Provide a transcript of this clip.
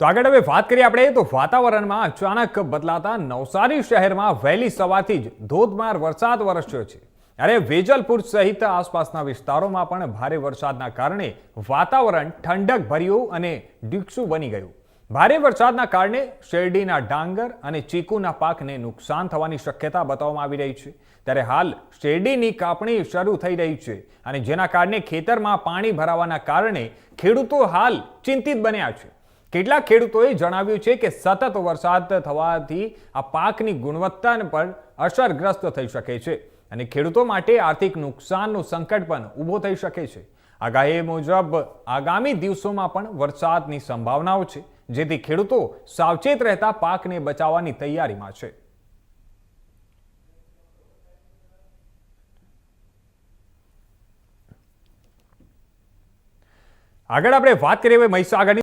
તો આગળ હવે વાત કરીએ આપણે, તો વાતાવરણમાં અચાનક બદલાતા નવસારી શહેરમાં વહેલી સવારથી જ ધોધમાર વરસાદ વરસ્યો છે. અરે વેજલપુર સહિત આસપાસના વિસ્તારોમાં પણ ભારે વરસાદના કારણે વાતાવરણ ઠંડક ભર્યું અને દીક્ષું બની ગયું. ભારે વરસાદના કારણે શેરડીના ડાંગર અને ચીકુના પાકને નુકસાન થવાની શક્યતા બતાવવામાં આવી રહી છે. ત્યારે હાલ શેરડીની કાપણી શરૂ થઈ રહી છે અને જેના કારણે ખેતરમાં પાણી ભરાવાના કારણે ખેડૂતો હાલ ચિંતિત બન્યા છે. કેટલાક ખેડૂતોએ જણાવ્યું છે કે સતત વરસાદ થવાથી આ પાકની ગુણવત્તા પર અસરગ્રસ્ત થઈ શકે છે અને ખેડૂતો માટે આર્થિક નુકસાનનું સંકટ પણ ઊભો થઈ શકે છે. આગાહી મુજબ, આગામી દિવસોમાં પણ વરસાદની સંભાવનાઓ છે, જેથી ખેડૂતો સાવચેત રહેતા પાકને બચાવવાની તૈયારીમાં છે. આગળ આપણે વાત કરીએ મહીસાગરની